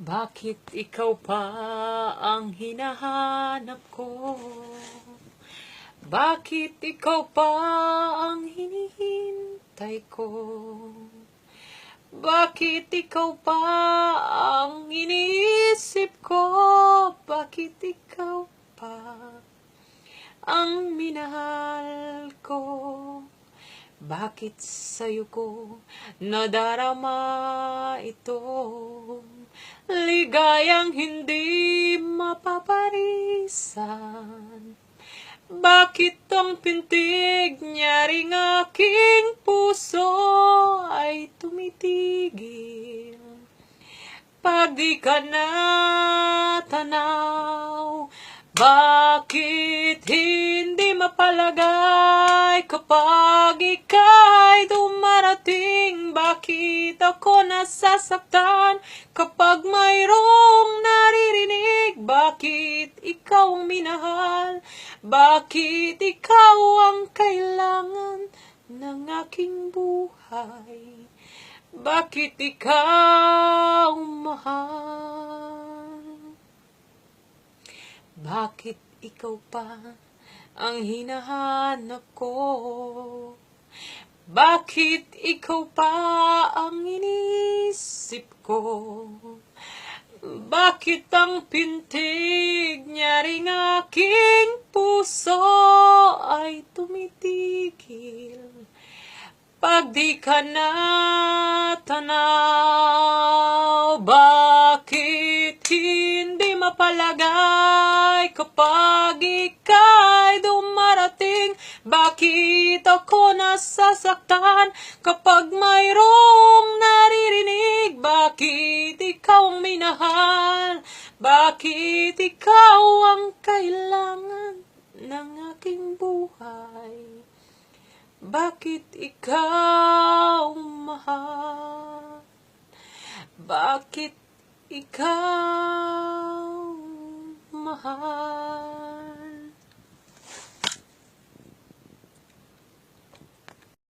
Bakit ikaw pa ang hinahanap ko? Bakit ikaw pa ang hinihintay ko? Bakit ikaw pa ang iniisip ko? Bakit ikaw pa ang minahal ko? Bakit sa'yo ko nadarama ito? Ligayang hindi mapaparisan. Bakit ang pintig niya ring aking puso ay tumitigil? Pag di ka natanaw, bakit hindi mapalagay kapag ika'y dumarating? Bakit ako nasasaktan kapag mayroong naririnig? Bakit ikaw ang minahal? Bakit ikaw ang kailangan ng aking buhay? Bakit ikaw mahal? Bakit ikaw pa ang hinahanap ko? Bakit ikaw pa ang iniisip ko? Bakit ang pintig niya ring aking puso ay tumitigil? Pag di ka natanaw, bakit hindi mapalagay kapag ika'y Bakit ako nasasaktan kapag mayroong naririnig? Bakit ikaw ang minahal? Bakit ikaw ang kailangan ng aking buhay? Bakit ikaw mahal? Bakit ikaw mahal?